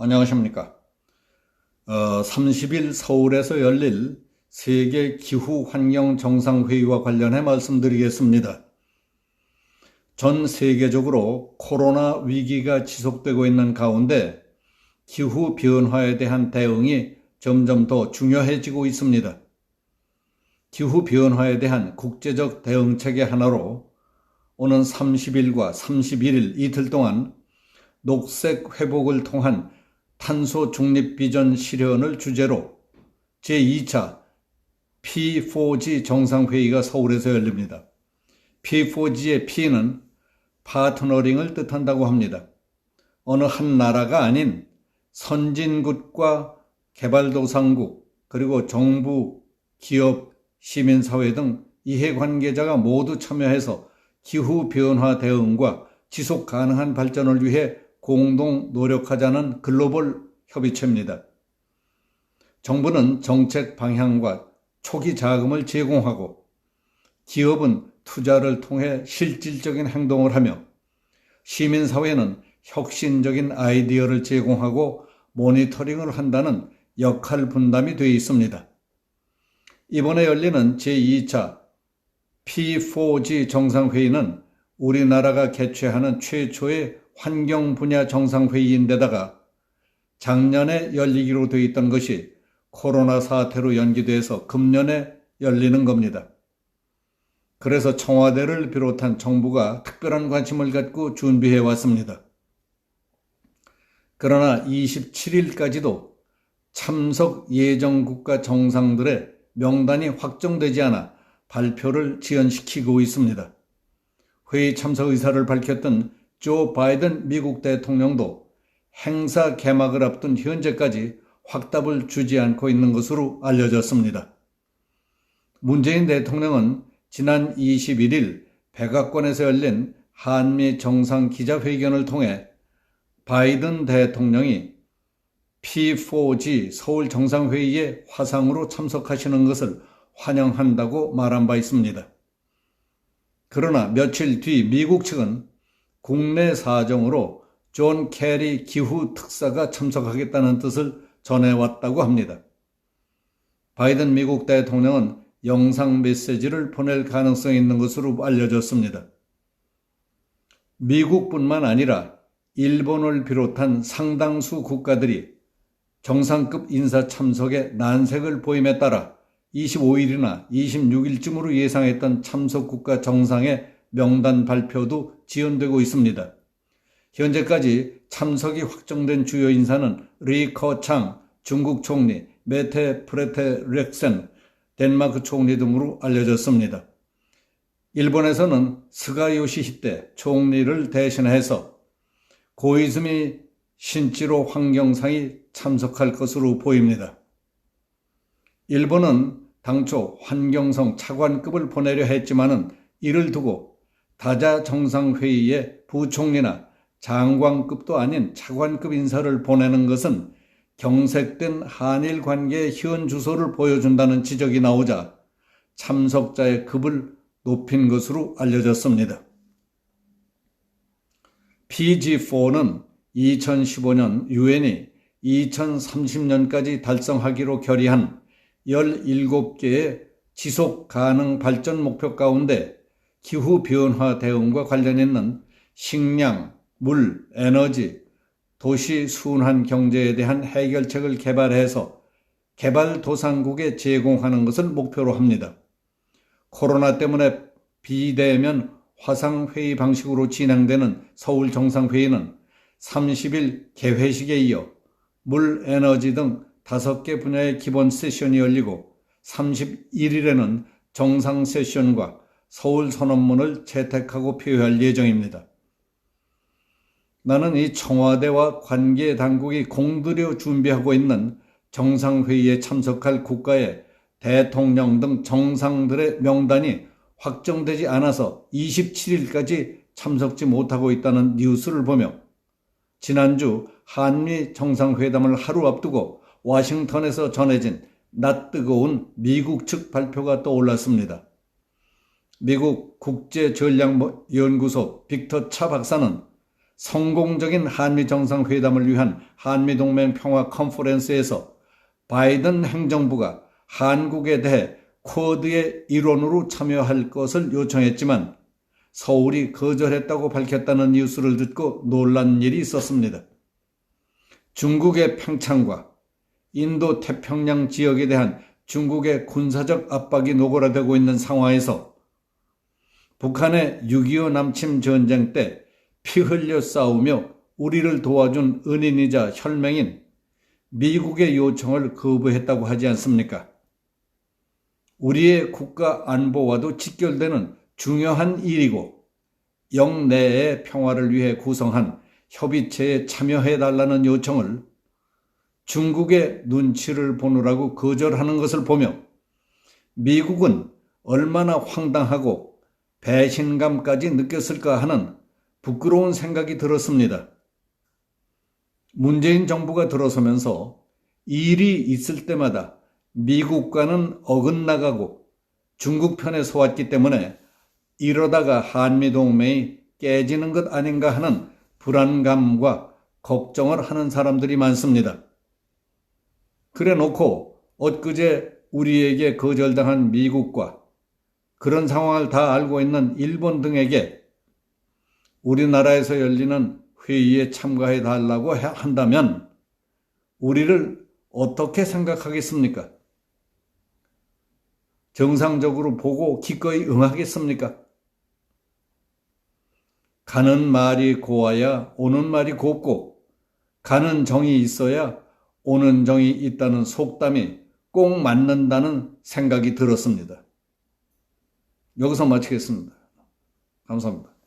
안녕하십니까. 어, 30일 서울에서 열릴 세계 기후 환경 정상회의와 관련해 말씀드리겠습니다. 전 세계적으로 코로나 위기가 지속되고 있는 가운데 기후 변화에 대한 대응이 점점 더 중요해지고 있습니다. 기후 변화에 대한 국제적 대응책의 하나로 오는 30일과 31일 이틀 동안 녹색 회복을 통한 탄소 중립 비전 실현을 주제로 제2차 P4G 정상회의가 서울에서 열립니다. P4G의 P는 파트너링을 뜻한다고 합니다. 어느 한 나라가 아닌 선진국과 개발도상국, 그리고 정부, 기업, 시민사회 등 이해관계자가 모두 참여해서 기후변화 대응과 지속 가능한 발전을 위해 공동 노력하자는 글로벌 협의체입니다. 정부는 정책 방향과 초기 자금을 제공하고 기업은 투자를 통해 실질적인 행동을 하며 시민사회는 혁신적인 아이디어를 제공하고 모니터링을 한다는 역할 분담이 되어 있습니다. 이번에 열리는 제2차 P4G 정상회의는 우리나라가 개최하는 최초의 환경 분야 정상회의인데다가 작년에 열리기로 되어 있던 것이 코로나 사태로 연기돼서 금년에 열리는 겁니다. 그래서 청와대를 비롯한 정부가 특별한 관심을 갖고 준비해 왔습니다. 그러나 27일까지도 참석 예정 국가 정상들의 명단이 확정되지 않아 발표를 지연시키고 있습니다. 회의 참석 의사를 밝혔던 조 바이든 미국 대통령도 행사 개막을 앞둔 현재까지 확답을 주지 않고 있는 것으로 알려졌습니다. 문재인 대통령은 지난 21일 백악관에서 열린 한미 정상 기자회견을 통해 바이든 대통령이 P4G 서울 정상회의에 화상으로 참석하시는 것을 환영한다고 말한 바 있습니다. 그러나 며칠 뒤 미국 측은 국내 사정으로 존 캐리 기후 특사가 참석하겠다는 뜻을 전해왔다고 합니다. 바이든 미국 대통령은 영상 메시지를 보낼 가능성이 있는 것으로 알려졌습니다. 미국뿐만 아니라 일본을 비롯한 상당수 국가들이 정상급 인사 참석에 난색을 보임에 따라 25일이나 26일쯤으로 예상했던 참석 국가 정상의 명단 발표도 지연되고 있습니다. 현재까지 참석이 확정된 주요 인사는 리커창 중국 총리, 메테 프레테 렉센 덴마크 총리 등으로 알려졌습니다. 일본에서는 스가요시 히데 총리를 대신해서 고이즈미 신치로 환경상이 참석할 것으로 보입니다. 일본은 당초 환경성 차관급을 보내려 했지만은 이를 두고 다자 정상회의에 부총리나 장관급도 아닌 차관급 인사를 보내는 것은 경색된 한일 관계의 현 주소를 보여준다는 지적이 나오자 참석자의 급을 높인 것으로 알려졌습니다. PG4는 2015년 유엔이 2030년까지 달성하기로 결의한 17개의 지속 가능 발전 목표 가운데 기후 변화 대응과 관련 있는 식량, 물, 에너지, 도시 순환 경제에 대한 해결책을 개발해서 개발도상국에 제공하는 것을 목표로 합니다. 코로나 때문에 비대면 화상회의 방식으로 진행되는 서울 정상회의는 30일 개회식에 이어 물, 에너지 등 5개 분야의 기본 세션이 열리고 31일에는 정상 세션과 서울 선언문을 채택하고 표효할 예정입니다. 나는 이 청와대와 관계 당국이 공들여 준비하고 있는 정상회의에 참석할 국가의 대통령 등 정상들의 명단이 확정되지 않아서 27일까지 참석지 못하고 있다는 뉴스를 보며 지난주 한미 정상회담을 하루 앞두고 와싱턴에서 전해진 낯뜨거운 미국 측 발표가 떠올랐습니다. 미국 국제전략연구소 빅터 차 박사는 성공적인 한미 정상회담을 위한 한미동맹 평화 컨퍼런스에서 바이든 행정부가 한국에 대해 쿼드의 일원으로 참여할 것을 요청했지만 서울이 거절했다고 밝혔다는 뉴스를 듣고 놀란 일이 있었습니다. 중국의 평창과 인도 태평양 지역에 대한 중국의 군사적 압박이 노골화되고 있는 상황에서 북한의 6.25 남침 전쟁 때 피 흘려 싸우며 우리를 도와준 은인이자 혈맹인 미국의 요청을 거부했다고 하지 않습니까? 우리의 국가 안보와도 직결되는 중요한 일이고 영내의 평화를 위해 구성한 협의체에 참여해달라는 요청을 중국의 눈치를 보느라고 거절하는 것을 보며 미국은 얼마나 황당하고 배신감까지 느꼈을까 하는 부끄러운 생각이 들었습니다. 문재인 정부가 들어서면서 일이 있을 때마다 미국과는 어긋나가고 중국 편에 서왔기 때문에 이러다가 한미동맹이 깨지는 것 아닌가 하는 불안감과 걱정을 하는 사람들이 많습니다. 그래 놓고 엊그제 우리에게 거절당한 미국과 그런 상황을 다 알고 있는 일본 등에게 우리나라에서 열리는 회의에 참가해 달라고 한다면 우리를 어떻게 생각하겠습니까? 정상적으로 보고 기꺼이 응하겠습니까? 가는 말이 고와야 오는 말이 곱고 가는 정이 있어야 오는 정이 있다는 속담이 꼭 맞는다는 생각이 들었습니다. 여기서 마치겠습니다. 감사합니다.